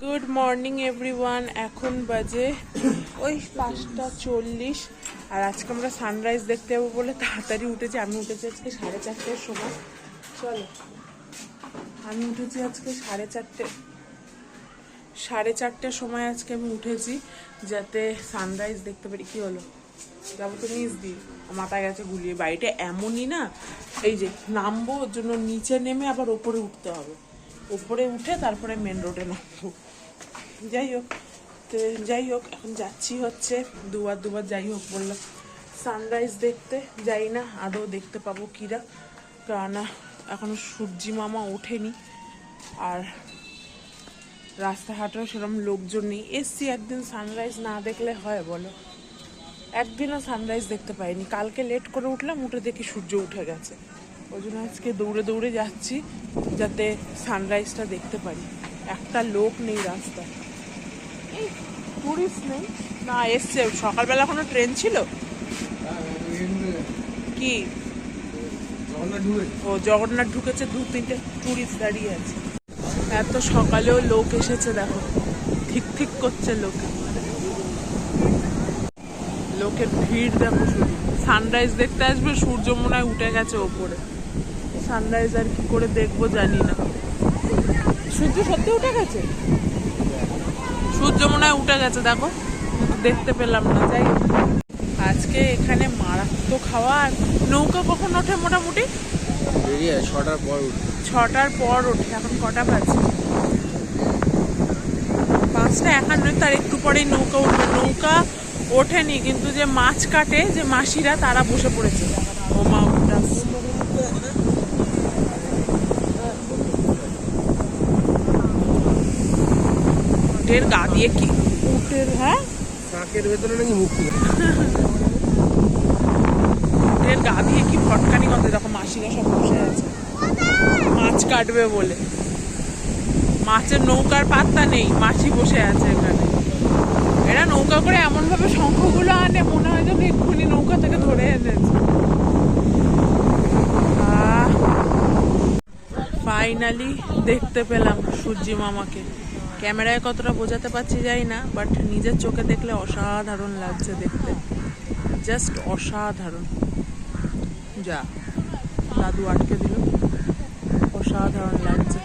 Good morning everyone এখন বাজে, ওই পাঁচটা চল্লিশ। আর আজকে আমরা সানরাইজ দেখতে যাব বলে তাড়াতাড়ি উঠেছি। আমি উঠেছি আজকে সাড়ে চারটের সময়। চলো। আমি উঠেছি আজকে সাড়ে চারটে। সাড়ে চারটের সময় আজকে আমি উঠেছি যাতে সানরাইজ দেখতে পারি। কি হলো? যাব তো নিচ দিয়ে। মাথায় গেছে গুলিয়ে। বাড়িটা এমনই না, এই যে নামবো, ওর জন্য নিচে নেমে আবার ওপরে উঠতে হবে। ওপরে উঠে তারপরে মেন রোডে নামবো। যাই হোক, তো যাই হোক, এখন যাচ্ছি হচ্ছে দুবার দুবার যাই হোক বললাম সানরাইজ দেখতে যাই না, আদৌ দেখতে পাবো কিরা। কেননা এখনও সূর্যি মামা ওঠেনি। আর রাস্তাঘাটেও সেরকম লোকজন নেই। এসছি একদিন সানরাইজ না দেখলে হয় বলো? একদিনও সানরাইজ দেখতে পাইনি। কালকে লেট করে উঠলাম, উঠে দেখি সূর্য উঠে গেছে। ওই জন্য আজকে দৌড়ে দৌড়ে যাচ্ছি, যাতে সানরাইজটা দেখতে পারি। একটা লোক নেই রাস্তায়। টুরিস্ট নেই। না, এসছে, সকালবেলা কোনো ট্রেন ছিল। কি? ও, জগন্নাথ ঢুকেছে, দু, তিনটে টুরিস্ট দাঁড়িয়ে আছে। এত সকালেও লোক এসেছে, দেখো। ঠিক ঠিক করছে লোকে। লোকের ভিড়, দেখো শুধু। সানরাইজ দেখতে আসবে, সূর্য মনে হয় উঠে গেছে ওপরে। সানরাইজ আর কি করে দেখব জানি না। সূর্য সত্যি উঠে গেছে? সূর্য মনে হয় উঠে গেছে দেখো। দেখতে পেলাম না যাই আজকে এখানে মারাত্মক খাওয়া আর নৌকা কখন ওঠে মোটামুটি? ছটার পর ছটার পর ওঠে এখন কটা বাজে? পাঁচটা একান্ন তার একটু পরেই নৌকা উঠবে। নৌকা ওঠেনি কিন্তু যে মাছ কাটে যে মাসিরা তারা বসে পড়েছে ও মা উঠে আসছে। উটের গা দিয়ে কি? উটের হ্যাঁ? শাঁখের ভেতরে নাকি মুক্তি উটের গা দিয়ে কি ফটকানি কথা দেখো মাসিরা সব বসে আছে। মাছ কাটবে বলে। মাছের নৌকার পাত্তা নেই মাছি বসে আছে এখানে। এরা নৌকা করে এমন ভাবে শঙ্খগুলো আনে মনে হয় যেন এক্ষুনি নৌকা থেকে ধরে এনেছে। ফাইনালি দেখতে পেলাম সূর্যি মামাকে। ক্যামেরায় কতটা বোঝাতে পারছি যাই না বাট নিজের চোখে দেখলে অসাধারণ লাগছে দেখতে। জাস্ট অসাধারণ। যা, দাদু আটকে দিল। অসাধারণ লাগছে।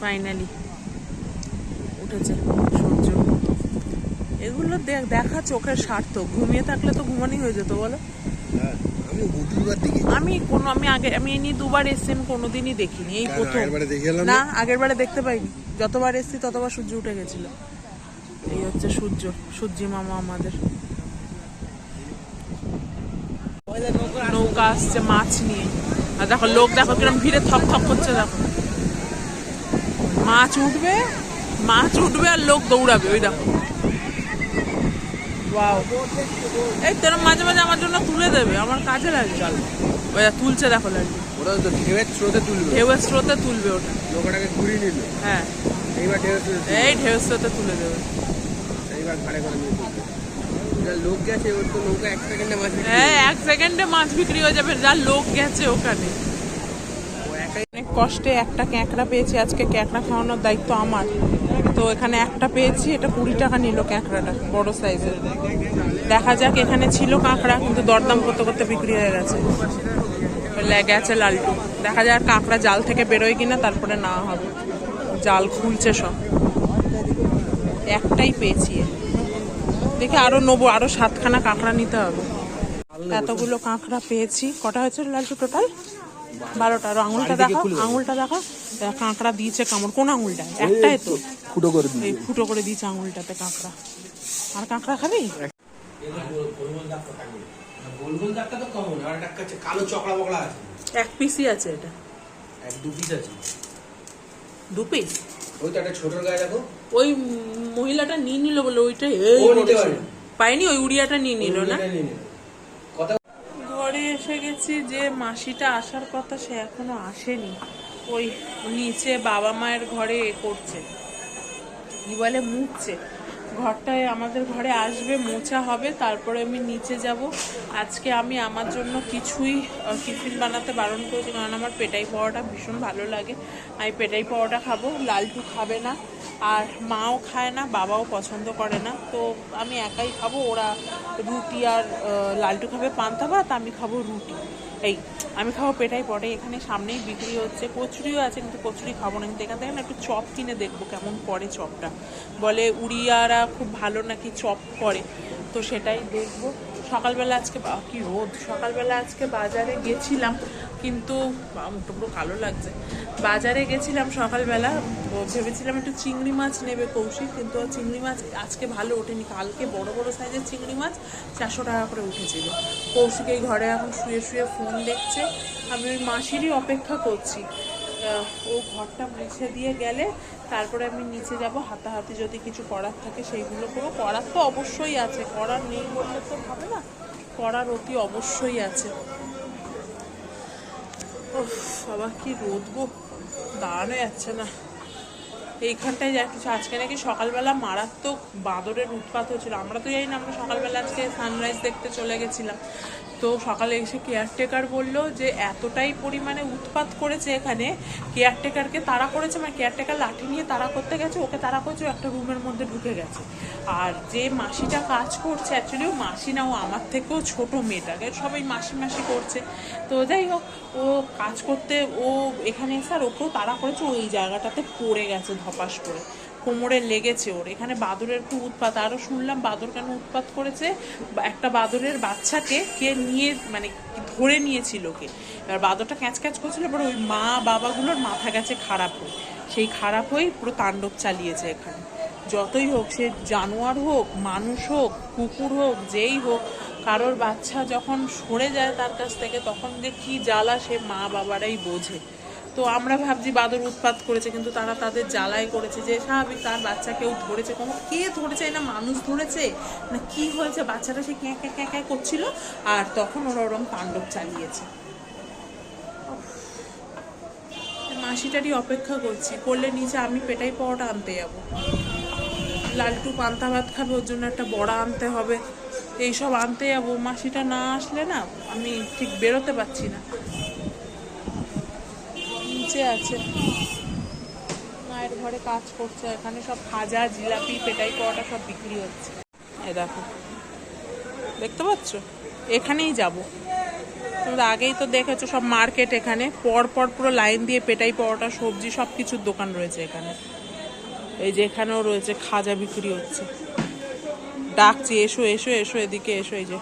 ফাইনালি উঠেছে সূর্য। এগুলো দেখ- চোখের স্বার্থ। ঘুমিয়ে থাকলে তো ঘুমানি হয়ে যেত, বলো? হ্যাঁ। আমি কোনো আমি আগে আমি এই দুবার এসছি আমি কোনোদিনই দেখিনি এই প্রথম। না? আগের বারে দেখতে পাইনি। যতবার এসছি ততবার সূর্য উঠে গেছিল। এই হচ্ছে সূর্য সূর্যি মামা আমাদের। নৌকা আসছে মাছ নিয়ে। আর দেখো লোক দেখো কিরম ভিড়ে থপ থপ করছে দেখো। মাছ উঠবে মাছ উঠবে আর লোক দৌড়াবে ওই দেখো। এই তোর মাঝে মাঝে আমার জন্য তুলে দেবে আমার কাজে লাগে ওই দেখ, তুলছে দেখো লাগবে ওরা তো ঢেউয়ের স্রোতে তুলবে। ঢেউয়ের স্রোতে তুলবে ওটা। নৌকাটাকে ঘুরিয়ে নিল। হ্যাঁ। এইবার স্রোতে এই ঢেউয়ের স্রোতে তুলে দেবে। এইবার ঘাড়ে করে নিয়ে যা লোক গেছে ওর তো নৌকা এক সেকেন্ডে মাছ হ্যাঁ এক সেকেন্ডে মাছ বিক্রি হয়ে যাবে যা লোক গেছে ওখানে। অনেক কষ্টে একটা ক্যাঁকড়া পেয়েছি আজকে ক্যাঁকড়া খাওয়ানোর দায়িত্ব আমার। তো এখানে একটা পেয়েছি এটা কুড়ি টাকা নিল কাঁকড়াটা বড় সাইজের। দেখা যাক এখানে ছিল কাঁকড়া কিন্তু দরদাম করতে করতে বিক্রি হয়ে গেছে। লেগে আছে লালটু। দেখা আর কাঁকড়া জাল থেকে বেরোয় কিনা তারপরে না হবে। জাল খুলছে সব। একটাই পেয়েছি। দেখি আরও নেব আরও সাতখানা কাঁকড়া নিতে হবে। এতগুলো কাঁকড়া পেয়েছি। কটা হয়েছে লালটু টোটাল? বারোটা। আর আঙুলটা দেখা আঙুলটা দেখা কাঁকড়া দিয়েছে কামড়। কোন আঙুলটা? একটাই তো। ফুটো করে এই ফুটো করে দিয়েছে আঙুলটাতে কাঁকড়া। আর কাঁকড়া খাবি? এক পিসই আছে এটা। এক দু পিস? আছে দু পিস ওই তো একটা ছোটর গায়ে দেখো ওই মহিলাটা নিয়ে নিল বলে এই। পাইনি ওই উড়িয়াটা নিয়ে নিল। না ওইটা নিয়ে নিল। কথা ঘরে গেছি যে মাসিটা আসার কথা সে এখনও আসেনি। ওই নিচে বাবা মায়ের ঘরে করছে। কি বলে, মুছছে। ঘরটায় আমাদের ঘরে আসবে, মোছা হবে, তারপরে আমি নিচে যাব। আজকে আমি আমার জন্য কিছুই টিফিন বানাতে বারণ করেছি, কারণ আমার পেটাই পাওয়াটা ভীষণ ভালো লাগে। আমি পেটাই পাওয়াটা খাব, লালটু খাবে না, আর মাও খায় না, বাবাও পছন্দ করে না। তো আমি একাই খাব, ওরা রুটি আর লালটু খাবে পান্তা ভাত, আমি খাব রুটি। এই। আমি খাব পেটাই পটে এখানে সামনেই বিক্রি হচ্ছে, কচুরিও আছে, কিন্তু কচুরি খাব না, কিন্তু এখান থেকে না একটু চপ কিনে দেখব কেমন পরে চপটা। বলে উড়িয়ারা খুব ভালো নাকি চপ করে তো সেটাই দেখব। সকালবেলা আজকে কি রোদ? সকালবেলা আজকে বাজারে গেছিলাম কিন্তু মুখটা পুরো কালো লাগছে। বাজারে গেছিলাম সকালবেলা ভেবেছিলাম একটু চিংড়ি মাছ নেবে কৌশিক, কিন্তু চিংড়ি মাছ আজকে ভালো ওঠেনি। কালকে বড় বড় সাইজের চিংড়ি মাছ চারশো টাকা করে উঠেছিল। কৌশিক এই ঘরে এখন শুয়ে শুয়ে ফোন দেখছে। আমি ওই মাসিরই অপেক্ষা করছি। ও ঘরটা মুছে দিয়ে গেলে তারপরে আমি নিচে যাব। হাতাহাতি যদি কিছু করার থাকে সেইগুলো করব। করার তো অবশ্যই আছে। করার নেই বললে তো হবে না। করার অতি অবশ্যই আছে। বাবা কি রোদ গো। দাঁড়ানো যাচ্ছে না। এইখানটায় যা কিছু, আজকে নাকি সকালবেলা মারাত্মক বাঁদরের উৎপাত হয়েছিল। আমরা তো জানি না, আমরা সকালবেলা আজকে সানরাইজ দেখতে চলে গেছিলাম। তো সকালে এসে কেয়ারটেকার বলল যে, এতটাই পরিমাণে উৎপাত করেছে এখানে কেয়ারটেকারকে তাড়া করেছে মানে কেয়ারটেকার লাঠি নিয়ে তাড়া করতে গেছে, ওকে তাড়া করছে, একটা রুমের মধ্যে ঢুকে গেছে। আর যে মাসিটা কাজ করছে অ্যাকচুয়ালি ও মাসি না, ও আমার থেকেও ছোট মেয়েটাকে সবাই মাসি মাসি করছে। তো যাই হোক, ও কাজ করতে, ও এখানে এসে আর ওকেও তাড়া করেছে ওই জায়গাটাতে পড়ে গেছে ধপাস করে। কোমরে লেগেছে ওর। এখানে বাদরের একটু উৎপাত। আরও শুনলাম বাদর কেন উৎপাত করেছে? একটা বাদরের বাচ্চাকে কে নিয়ে মানে ধরে নিয়েছিল কে এবার বাদরটা ক্যাচ ক্যাচ করছিল, এবার ওই মা বাবাগুলোর মাথা গেছে খারাপ হয়ে। সেই খারাপ হয়েই পুরো তাণ্ডব চালিয়েছে এখানে। যতই হোক, সে জানোয়ার হোক, মানুষ হোক, কুকুর হোক, যেই হোক, কারোর বাচ্চা যখন সরে যায় তার কাছ থেকে, তখন যে কি জ্বালা সে মা বাবারাই বোঝে। তো আমরা ভাবছি বাদর উৎপাত করেছে, কিন্তু তারা তাদের জ্বালাই করেছে। যে স্বাভাবিক তার বাচ্চা কেউ ধরেছে কোনো, কে ধরেছে না মানুষ ধরেছে? না কি হয়েছে? বাচ্চাটা সে ক্যাঁ ক্যাঁ ক্যাঁ করছিল, আর তখন ওরা ওরম তাণ্ডব চালিয়েছে। মাসিটারই অপেক্ষা করছি, করলে নিচে আমি পেটাই পাওয়াটা আনতে যাব। লালটু পান্তা ভাত খাবে, ওর জন্য একটা বড়া আনতে হবে। এইসব আনতে যাব। মাসিটা না আসলে না, আমি ঠিক বেরোতে পারছি না। নিচে আছে। মায়ের ঘরে কাজ করছে, এখানে সব খাজা, জিলাপি, পেটাই পাওয়াটা সব বিক্রি হচ্ছে। এ দেখো, দেখতে পাচ্ছ? এখানেই যাব। তোমরা আগেই তো দেখেছ, সব মার্কেট এখানে। পর পর পুরো লাইন দিয়ে পেটাই পাওয়াটা সবজি সব কিছুর দোকান রয়েছে এখানে। এই যে এখানেও রয়েছে, খাজা বিক্রি হচ্ছে। ডাকছি, এসো এসো এসো, এদিকে এসো, এই যে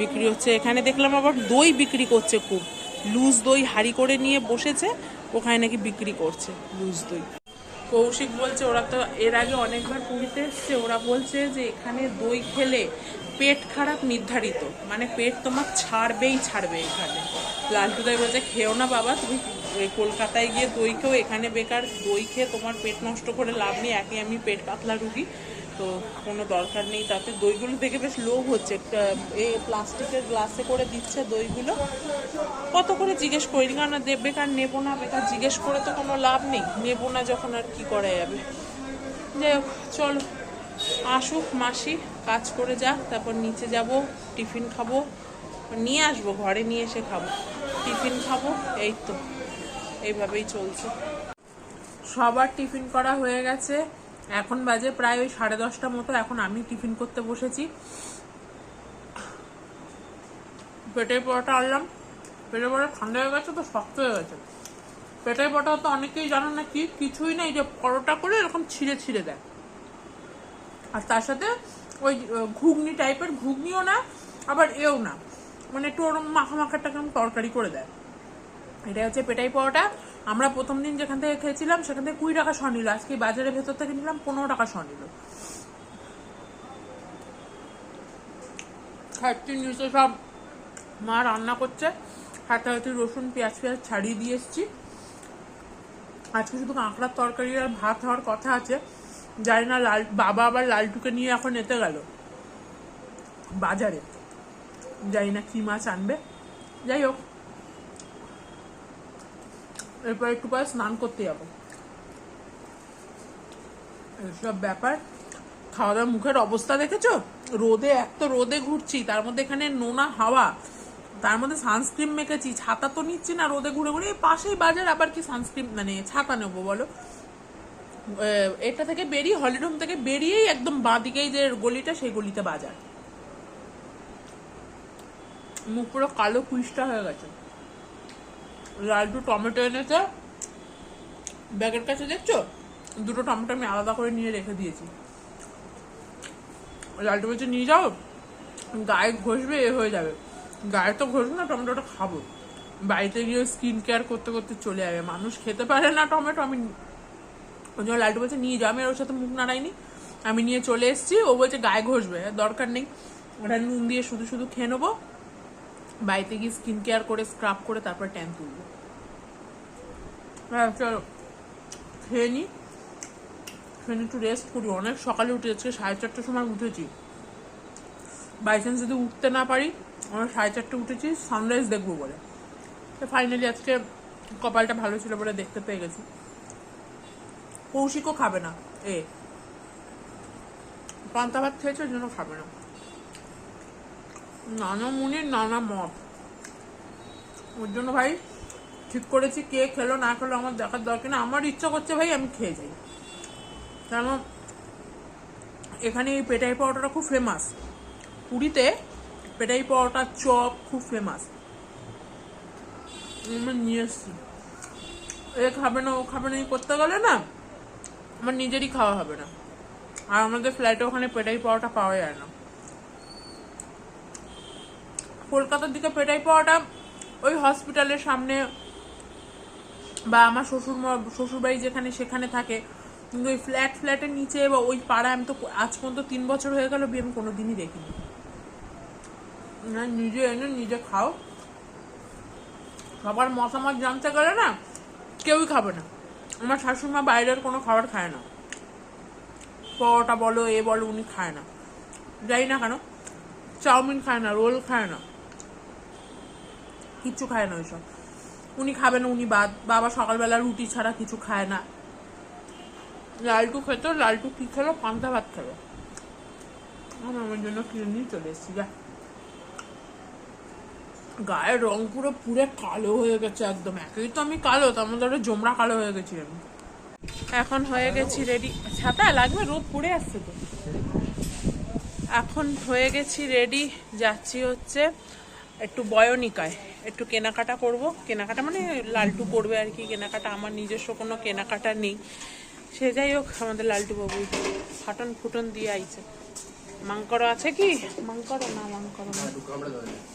বিক্রি হচ্ছে। এখানে দেখলাম আবার দই বিক্রি করছে খুব। লুজ দই হাড়ি করে নিয়ে বসেছে, ওখানে নাকি বিক্রি করছে লুজ দই। কৌশিক বলছে, ওরা তো এর আগে অনেকবার পুরীতে এসছে, ওরা বলছে যে এখানে দই খেলে পেট খারাপ নির্ধারিত মানে পেট তোমার ছাড়বেই ছাড়বে এখানে। লালটুদাই বলছে, খেও না বাবা, তুমি কলকাতায় গিয়ে দই খেও, এখানে বেকার দই খেয়ে তোমার পেট নষ্ট করে লাভ নেই, একে আমি পেট পাতলা রুগী। তো কোনো দরকার নেই। তাতে দইগুলো দেখে বেশ লোভ হচ্ছে। এই প্লাস্টিকের গ্লাসে করে দিচ্ছে দইগুলো। কত করে জিজ্ঞেস করি কারণ দেবে কার, নেব না, বেকার জিজ্ঞেস করে তো কোনো লাভ নেই। নেব না যখন আর কি করা যাবে। যাই হোক, চলো, আসুক মাসি, কাজ করে যা, তারপর নিচে যাব, টিফিন খাব। নিয়ে আসব, ঘরে নিয়ে এসে খাব। টিফিন খাব, এই তো। এইভাবেই চলছে। সবার টিফিন করা হয়ে গেছে। এখন বাজে প্রায় ওই সাড়ে দশটা মতো, এখন আমি টিফিন করতে বসেছি। পেটের পরোটা আনলাম। পেটের পরোটা ঠান্ডা হয়ে গেছে তো, শক্ত হয়ে গেছে। পেটের পরোটা তো অনেকেই জানো না কি, কিছুই নেই যে পরোটা করে এরকম ছিঁড়ে ছিঁড়ে দেয়। আর তার সাথে ওই ঘুগনি টাইপের, ঘুগনিও না, আবার এও না। মানে একটু ওরকম মাখা মাখাটা কেমন তরকারি করে দেয়। এটা হচ্ছে পেটাই পাওয়াটা আমরা প্রথম দিন যেখান থেকে খেয়েছিলাম, সেখান থেকে কুড়ি টাকা নিল। আজকে বাজারের ভেতর থেকে নিলাম পনেরো টাকা শ নিল। খাচ্ছি নিচে সব মা রান্না করছে। হাতাহাতি রসুন, পেঁয়াজ পেঁয়াজ ছাড়িয়ে দিয়ে এসছি। আজকে শুধু কাঁকড়ার তরকারি আর ভাত হওয়ার কথা আছে। জানি না, লাল, বাবা আবার লালটুকে নিয়ে এখন এতে গেল। বাজারে। জানি না কি মাছ আনবে। যাই হোক। এরপর একটু পরে স্নান করতে যাব। এইসব ব্যাপার। খাওয়া দাওয়া মুখের অবস্থা দেখেছ? রোদে এক তো রোদে ঘুরছি, তার মধ্যে এখানে নোনা হাওয়া, তার মধ্যে সানস্ক্রিন মেখেছি, ছাতা তো নিচ্ছি না রোদে ঘুরে ঘুরে পাশেই বাজার, আবার কি সানস্ক্রিন মানে ছাতা নেব বলো? এটা থেকে বেরিয়ে হলিডোম থেকে বেরিয়েই একদম বাঁদিকেই যে গলিটা, সেই গলিতে বাজার। মুখ পুরো কালো কুইশটা হয়ে গেছে। লালটু টমেটো এনেছে। ব্যাগের কাছে দেখছ? দুটো টমেটো আমি আলাদা করে নিয়ে রেখে দিয়েছি। লালটু বলছে, নিয়ে যাও। গায়ে ঘষবে, এ হয়ে যাবে। গায়ে তো ঘষবে না, টমেটোটা খাব। বাড়িতে গিয়ে স্কিন কেয়ার করতে করতে চলে যাবে। মানুষ খেতে পারে না টমেটো, আমি ওই জন্য লালটু বলছে, নিয়ে যাও আমি ওর সাথে মুখ নাড়াইনি। আমি নিয়ে চলে এসেছি। ও বলছে, গায়ে ঘষবে দরকার নেই। ওটা নুন দিয়ে শুধু শুধু খেয়ে নেব। বাড়িতে গিয়ে স্কিন কেয়ার করে স্ক্রাব করে তারপর ট্যান তুলবো। হ্যাঁ চলো খেয়ে নি। খেয়ে নিই, একটু রেস্ট করি। অনেক সকালে উঠে আজকে সাড়ে চারটার সময় উঠেছি। বাই চান্স যদি উঠতে না পারি আমরা সাড়ে চারটে উঠেছি সানরাইজ দেখব বলে। তো ফাইনালি আজকে কপালটা ভালো ছিল বলে দেখতে পেয়ে গেছি। কৌশিকও খাবে না এ। পান্তা ভাত খেয়েছে ওই জন্য খাবে না। নানা মুনির নানা মত ওর জন্য ভাই ঠিক করেছি, কে খেলো, না খেলো, আমার দেখার দরকার না আমার ইচ্ছা করছে ভাই আমি খেয়ে যাই। কারণ এখানে এই পেটাই পাওয়াটা খুব ফেমাস পুরীতে পেটাই পাওয়াটা চপ খুব ফেমাস নিয়ে এসছি। এ খাবে না, ও খাবে না করতে গেলে না আমার নিজেরই খাওয়া হবে না। আর আমাদের ফ্ল্যাটে ওখানে পেটাই পাওয়াটা পাওয়া যায় না। কলকাতার দিকে পেটাই পাওয়াটা ওই হসপিটালের সামনে বা আমার শ্বশুর শ্বশুরবাড়ি যেখানে সেখানে থাকে। কিন্তু ওই ফ্ল্যাট ফ্ল্যাটের নিচে বা ওই পাড়ায় আমি তো আজ পর্যন্ত তিন বছর হয়ে গেল, বিয়ে আমি কোনোদিনই দেখিনি। না, নিজে এনে নিজে খাও। সবার মতামত জানতে গেলে না, কেউই খাবে না। আমার শাশুড়িমা বাইরের কোনো খাবার খায় না। পরোটা বলো, এ বলো, উনি খায় না। যাই না কেন, চাউমিন খায় না, রোল খায় না। কিচ্ছু খায় না ওইসব। উনি খাবে না উনি বাদ। বাবা সকালবেলা রুটি ছাড়া কিছু খায় না। লালটু খেতো, লালটু কি খেলো? পান্তা ভাত খেলো। আমার জন্য কিনে নিয়ে চলে এসেছি, যা। গায়ের রং পুরো পুরো কালো হয়ে গেছে একদম। একই তো আমি কালো, তার মধ্যে জমরা কালো হয়ে গেছি আমি। এখন হয়ে গেছি রেডি ছাতা লাগবে, রোদ পড়ে আসছে তো। এখন হয়ে গেছি রেডি যাচ্ছি হচ্ছে একটু বয়নিকায়, একটু কেনাকাটা করব। কেনাকাটা মানে লালটু করবে আর কি, কেনাকাটা আমার নিজস্ব কোনো কেনাকাটা নেই। সে যাই হোক, আমাদের লালটু বাবু ফাটন ফুটন দিয়ে আইছে। মাংকড় আছে কি? মাংকড় না মাংকড়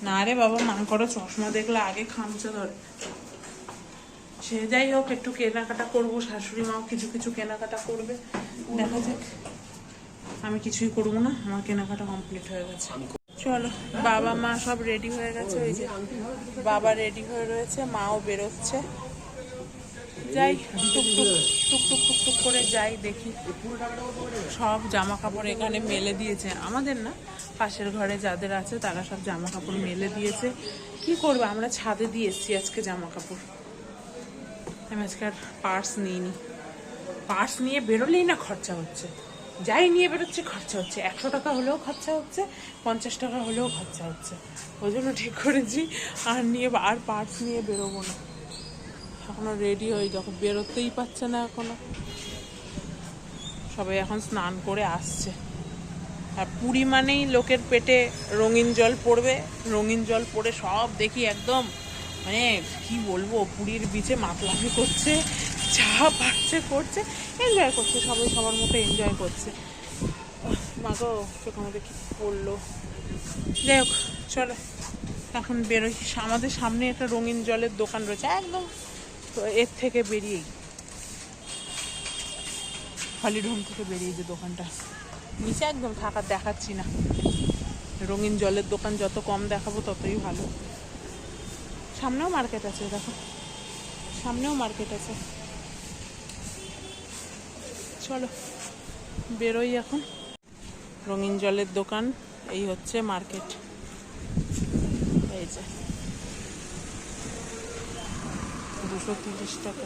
না। রে বাবা, মাংকড় চশমা দেখলে আগে খামচে ধরে। সে যাই হোক, একটু কেনাকাটা করব, শাশুড়ি মাও কিছু কিছু কেনাকাটা করবে। দেখা যাক। আমি কিছুই করব না, আমার কেনাকাটা কমপ্লিট হয়ে গেছে। চলো, বাবা, মা সব রেডি হয়ে গেছে, ওই যে বাবা রেডি হয়ে রয়েছে, মাও বেরোচ্ছে। যাই, টুকটুক টুক টুক টুক টুক টুক করে যাই, দেখি। সব জামা কাপড় এখানে মেলে দিয়েছে। আমাদের না, পাশের ঘরে যাদের আছে, তারা সব জামা কাপড় মেলে দিয়েছে। কি করবে? আমরা ছাদে দিয়ে এসছি আজকে জামা কাপড় আমি আজকে আর পার্স নিইনি। পার্স নিয়ে বেরোলেই না খরচা হচ্ছে। যাই নিয়ে বেরোচ্ছে, খরচা হচ্ছে। একশো টাকা হলেও খরচা হচ্ছে, পঞ্চাশ টাকা হলেও খরচা হচ্ছে। ওই জন্য ঠিক করেছি, আর নিয়ে আর পার্স নিয়ে বেরোবো না। এখনও রেডি হয়ে যখন বেরোতেই পারছে না এখনও। সবাই এখন স্নান করে আসছে। আর পুরী মানেই লোকের পেটে রঙিন জল পড়বে। রঙিন জল পড়ে সব দেখি একদম মানে কি বলব, পুরীর বিচে মাতলামি করছে। চা পাচ্ছে করছে এনজয় করছে, সবাই সবার মতো এনজয় করছে। মাগো চোখ আমাদের কি করল যাই হোক, চলো। এখন বেরোই। আমাদের সামনে একটা রঙিন জলের দোকান রয়েছে, একদম। তো এর থেকে বেরিয়েই। হলিডোম থেকে বেরিয়ে যে দোকানটা। নিচে একদম থাকা দেখাচ্ছি না। রঙিন জলের দোকান যত কম দেখাবো ততই ভালো। সামনেও মার্কেট আছে, দেখো। সামনেও মার্কেট আছে। চলো বেরোই এখন। রঙিন জলের দোকান এই হচ্ছে মার্কেট। এই যে। দুশো তিরিশ টাকা।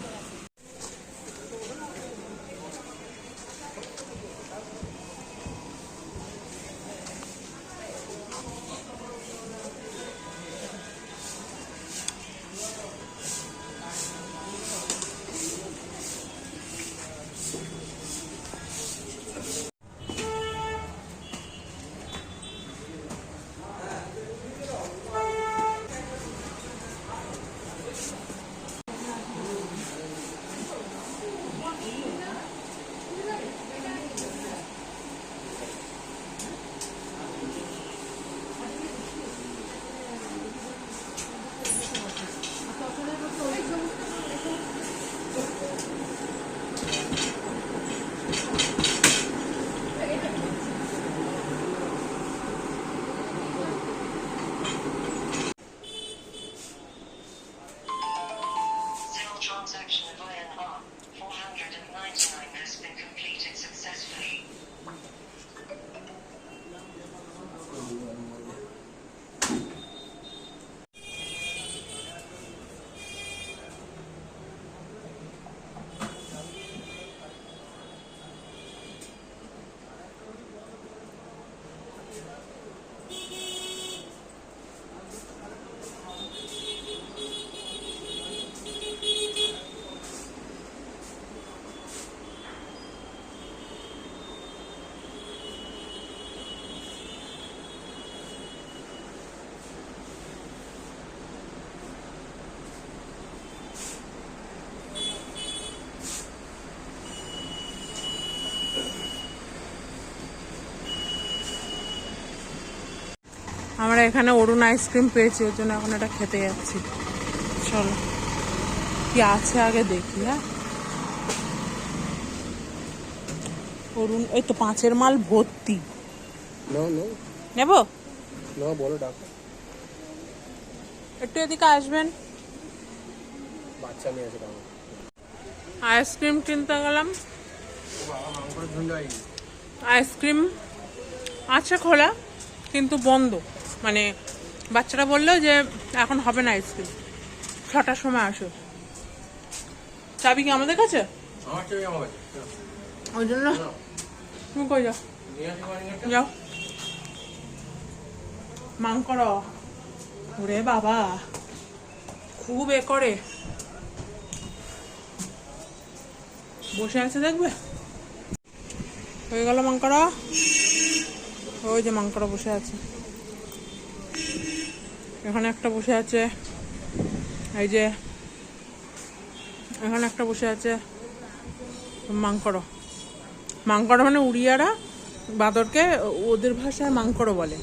আমরা এখানে অরুণ আইসক্রিম পেয়েছি ওর জন্য এখন এটা খেতে যাচ্ছি। চলো। কি আছে আগে দেখি হ্যাঁ? অরুণ এই তো পাঁচের মাল ভর্তি। নেব? বলো ডাক। একটু এদিকে আসবেন। আইসক্রিম কিনতে গেলাম। আইসক্রিম আছে খোলা কিন্তু বন্ধ। মানে বাচ্চারা বলল যে এখন হবে না আইসক্রিম। ছটার সময় আসো। চাবি কি আমাদের কাছে? ওই জন্য? তুমি কই যাও? নিয়ে আসি বাড়ি যাও। ওরে বাবা। খুব এ করে। বসে আছে দেখবে? হয়ে গেল মাংকড়া ওই যে মাংকড়া বসে আছে। এখানে একটা বসে আছে। এই যে, এখানে একটা বসে আছে মাংকড়। মাংকড় মানে উড়িয়ারা, বাঁদরকে ওদের ভাষায় মাংকড় বলে।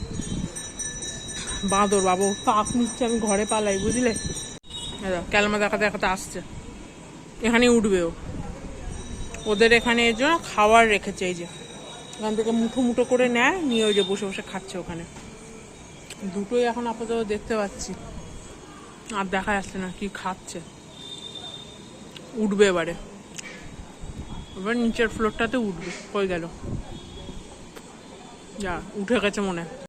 বাঁদর বাবু পাক নিচ্ছে, আমি ঘরে পালাই, বুঝলে? এই ক্যালমা দেখাতে দেখাতে আসছে। এখানে উঠবে ও। ওদের এখানে এর জন্য খাবার রেখেছে, এই যে। এখান থেকে মুঠো মুঠো করে নেয়, নিয়ে ওই যে বসে বসে খাচ্ছে ওখানে। দুটোই এখন আপাতত দেখতে পাচ্ছি। আর দেখা যাচ্ছে না কি খাচ্ছে। উঠবে এবারে। এবার নিচের ফ্লোরটাতে উঠবে। কই গেল? যা, উঠে গেছে মনে হয়।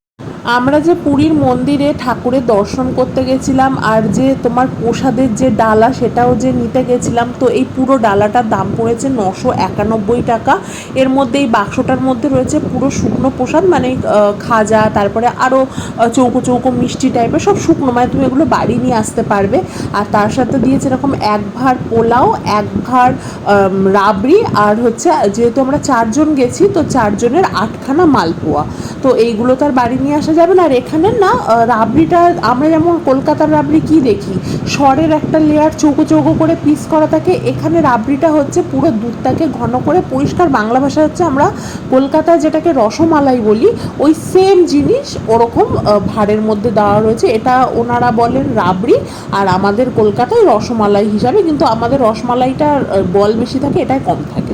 আমরা যে পুরীর মন্দিরে ঠাকুরের দর্শন করতে গেছিলাম আর যে তোমার প্রসাদের যে ডালা সেটাও যে নিতে গেছিলাম, তো এই পুরো ডালাটার দাম পড়েছে নশো একানব্বই টাকা। এর মধ্যে এই বাক্সটার মধ্যে রয়েছে পুরো শুকনো প্রসাদ মানে খাজা, তারপরে আরও চৌকো চৌকো মিষ্টি টাইপের সব শুকনো মানে তুমি এগুলো বাড়ি নিয়ে আসতে পারবে। আর তার সাথে দিয়েছে এরকম এক ভার পোলাও, এক ভার রাবড়ি আর হচ্ছে যেহেতু আমরা চারজন গেছি, তো চারজনের আটখানা মালপোয়া। তো এইগুলো তো আর বাড়ি নিয়ে আসা যাবে না আর এখানে না রাবড়িটা আমরা যেমন কলকাতার রাবড়ি কি দেখি? সরের একটা লেয়ার চৌকো চৌকো করে পিস করা থাকে। এখানে রাবড়িটা হচ্ছে পুরো দুধটাকে ঘন করে পরিষ্কার বাংলা ভাষা হচ্ছে আমরা কলকাতায় যেটাকে রসমালাই বলি ওই সেম জিনিস ওরকম ভাঁড়ের মধ্যে দেওয়া রয়েছে। এটা ওনারা বলেন রাবড়ি আর আমাদের কলকাতায় রসমালাই হিসাবে কিন্তু আমাদের রসমালাইটার আহ, বল বেশি থাকে এটাই কম থাকে।